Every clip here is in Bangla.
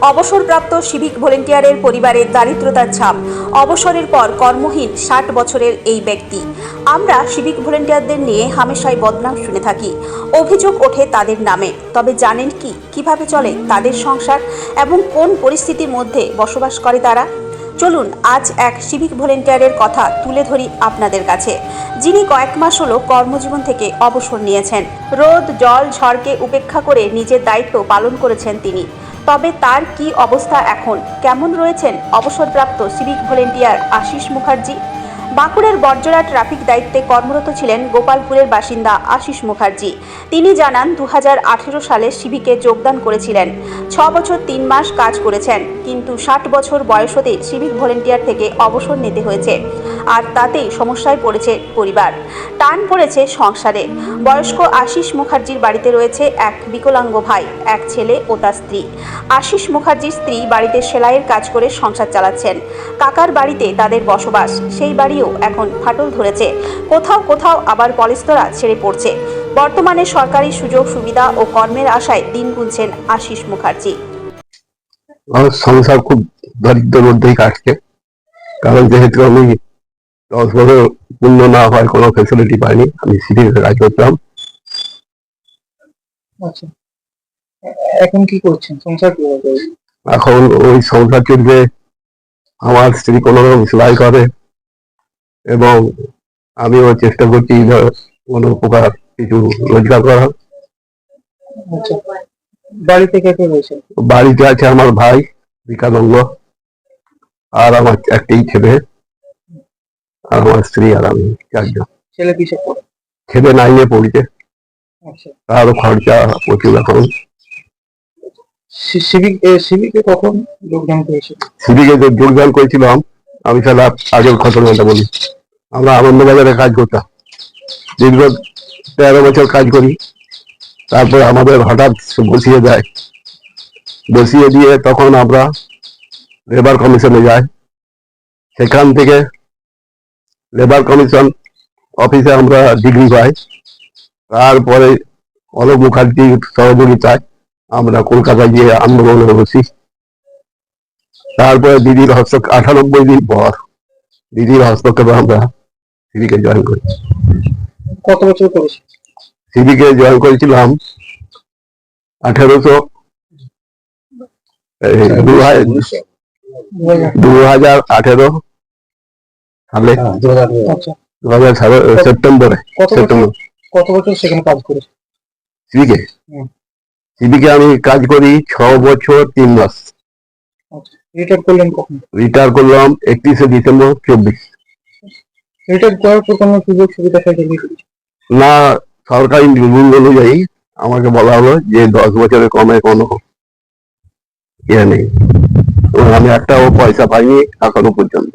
অবসরপ্রাপ্ত সিভিক ভলেন্টিয়ারের পরিবারের দারিদ্রতার ছাপ। অবসরের পর কর্মহীন ষাট বছরের এই ব্যক্তি। আমরা সিভিক ভলেন্টিয়ারদের নিয়ে হামেশাই বদনাম শুনে থাকি। অভিযোগ ওঠে তাদের নামে। তবে জানেন কি? কীভাবে চলে তাদের সংসার? এবং কোন পরিস্থিতির মধ্যে বসবাস করে তারা? চলুন আজ এক সিভিক ভলেন্টিয়ারের কথা তুলে ধরি আপনাদের কাছে। যিনি কয়েক মাস হলো কর্মজীবন থেকে অবসর নিয়েছেন। রোদ, জল, ঝড়কে উপেক্ষা করে নিজের দায়িত্ব পালন করেছেন তিনি। তবে তার কি অবস্থা এখন? কেমন রয়েছেন অবসরপ্রাপ্ত সিভিক ভলেন্টিয়ার আশিস মুখার্জি? বাঁকুড়ার বর্জরা ট্রাফিক দায়িত্বে কর্মরত ছিলেন গোপালপুরের বাসিন্দা আশিস মুখার্জি। তিনি জানান দু হাজার আঠেরো সালে সিভিকে যোগদান করেছিলেন। ছ বছর তিন মাস কাজ করেছেন, কিন্তু ষাট বছর বয়স হতে সিভিক ভলেন্টিয়ার থেকে অবসর নিতে হয়েছে। আর তাতেই সমস্যায় পড়েছে পরিবার। টান পড়েছে সংসারে। বয়স্ক আশিস মুখার্জির বাড়িতে রয়েছে এক বিকলাঙ্গ ভাই, এক ছেলে ও তার স্ত্রী। আশিস মুখার্জির স্ত্রী বাড়িতে সেলাইয়ের কাজ করে সংসার চালাচ্ছেন। কাকার বাড়িতে তাদের বসবাস। সেই বাড়িও এখন ফাটল ধরেছে। কোথাও কোথাও আবার পলিস্তরা ছেড়ে পড়ছে। বর্তমানে সরকারি সুযোগ সুবিধা ও কর্মের আশায় দিন গুনছেন আশিস মুখার্জি। আমার সংসার খুব দরিদ্রের মধ্যেই কাটছে। কারণ যেহেতু আমি দশ বছর পূর্ণ না হয় কোনো ফেসিলিটি পাইনি আমি সিটিতে কাজ করতাম। আচ্ছা। এখন কি করছেন? সংসার কীভাবে এখন ওই সংসার চলবে। আমার স্ত্রী কোনো রকম সেলাই করে। এবং আমিও চেষ্টা করছি কোনো প্রকার কিছু রোজগার করার। আচ্ছা। বাড়িতে কে কে রয়েছে? বাড়িতে আছে আমার ভাই বিকানন্দ আর আমার একটাই ছেলে আর আমার স্ত্রী আর আমি চারজন। ছেলে কিসে পড়ে? ছেলে নাইনে পড়ছে। আচ্ছা। তারও খরচা প্রচুর এখন। সিভিক সিভিকে কখন যোগদান করেছে? সিভিকে যোগদান করেছিলাম আমি তাহলে আগের ঘটনাটা বলি। আমরা আনন্দবাজারে কাজ করতাম। দীর্ঘ তেরো বছর কাজ করি। তারপরে আমাদের হঠাৎ বসিয়ে দেয়। বসিয়ে দিয়ে তখন আমরা লেবার কমিশনে যাই। সেখান থেকে লেবার কমিশন অফিসে আমরা ডিগ্রি পাই। তারপরে অলোক মুখার্জির সহযোগিতায় আমরা কলকাতায় গিয়ে আন্দোলনে বসি। তারপরে দিদির হস্তক আঠানব্বই দিন পর দিদির হস্তক্ষেপে আমরা সিভিকে জয়েন করি কত বছর করেছে? সিভিকে জয়েন করেছিলাম আঠেরোশো দু হাজার আঠেরো সালে। আচ্ছা দু হাজার সেপ্টেম্বরে কত বছর সেপ্টেম্বর। কত বছর সেখানে কাজ করেছে? সিভিকে। সিভিকে আমি কাজ করি ছ বছর তিন মাস। আচ্ছা রিটায়ার করলেন কখন? রিটায়ার করলাম একত্রিশে ডিসেম্বর চব্বিশ। রিটায়ার করার পর কোনো সুযোগ সুবিধা পাইনি না সরকারি রুল অনুযায়ী আমাকে বলা হলো যে দশ বছরের কমে কোনো ইয়ে নেই। আমি একটাও পয়সা পাইনি এখনও পর্যন্ত।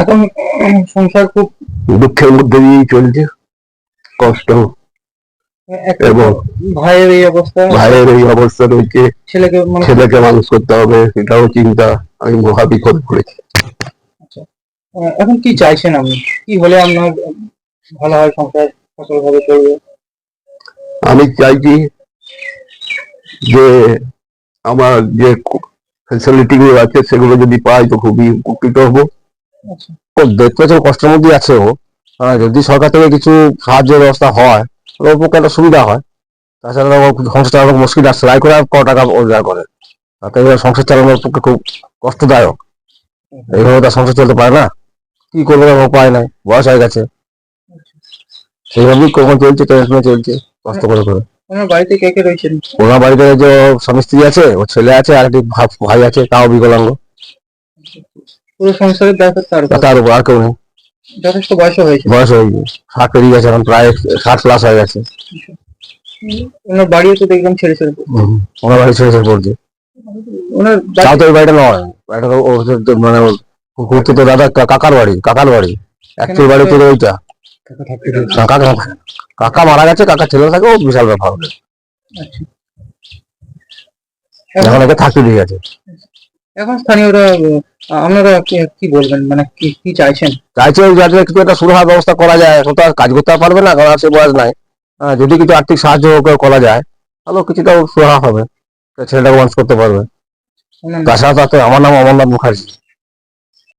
এখন সংসার খুব দুঃখের মধ্যে দিয়েই চলছে কষ্ট। এবং ভাইয়ের এই অবস্থা। ভাইয়ের এই অবস্থা রয়েছে ছেলেকে মানে ছেলেকে মানুষ করতে হবে সেটাও চিন্তা আমি মহা বিপদ পড়েছি আহ, এখন কি চাইছেন আপনি? কি হলে আপনার ভালো হয় সংসার সফলভাবে চলবে? আমি চাইছি যে আমার যে ফেসিলিটি গুলো আছে সেগুলো যদি পাই তো খুবই উপকৃত হব। দেখতে তো কষ্টের মধ্যেই আছে ও। যদি সরকার থেকে কিছু সাহায্যের ব্যবস্থা হয় তাহলে পক্ষে একটা সুবিধা হয়। তাছাড়া সংসার চালানো মুশকিল আর সেলাই করে আর ক টাকা রোজগার করে। তাতে সংসার চালানোর পক্ষে খুব কষ্টদায়ক। এইভাবে তার সংসার চলতে পারে না। কি করবে উপায় নাই বয়স হয়ে গেছে। সেইভাবেই কখন চলছে টেনশনে চলছে কষ্ট করে করে। আপনার বাড়িতে কে কে রয়েছেন? ওনার বাড়িতে যে স্বামী স্ত্রী আছে ওর ছেলে আছে আর একটি ভাই আছে তাও বিকলাঙ্গ। পুরো সংসারের দায়িত্ব তার উপর। তার উপর আর কেউ নেই। যথেষ্ট বয়স হয়েছে। বয়স হয়ে গেছে ষাট পেরিয়ে গেছে এখন প্রায় ষাট প্লাস হয়ে গেছে। ওনার বাড়িও তো দেখলাম ছেড়ে ছেড়ে ওনার বাড়ি ছেড়ে ছেড়ে পড়ছে। ওনার তাও তো ওই বাড়িটা নয় বাড়িটা তো ও মানে ঘুরতে তো দাদা কাকার বাড়ি কাকার বাড়ি। অ্যাকচুয়াল বাড়ি তো ওইটা। কাকা কাকা মারা গেছে কাকা ছেলে থাকে ও বিশাল ব্যাপার। আচ্ছা। এখন একে থাকতে দিয়ে গেছে। এখন স্থানীয়রা আপনারা কি- বলবেন? মানে কি কি চাইছেন? চাইছে যাতে কিছু একটা সুরাহা ব্যবস্থা করা যায়। এখন তো আর কাজ করতে পারবে না কারণ সে বয়স নাই। হ্যাঁ, যদি কিছু আর্থিক সাহায্য করা যায় তাহলে কিছুটা সুরাহা হবে। ছেলেটাকে মানুষ করতে পারবে। তাছাড়া তাতে আমার নাম অমরনাথ মুখার্জি।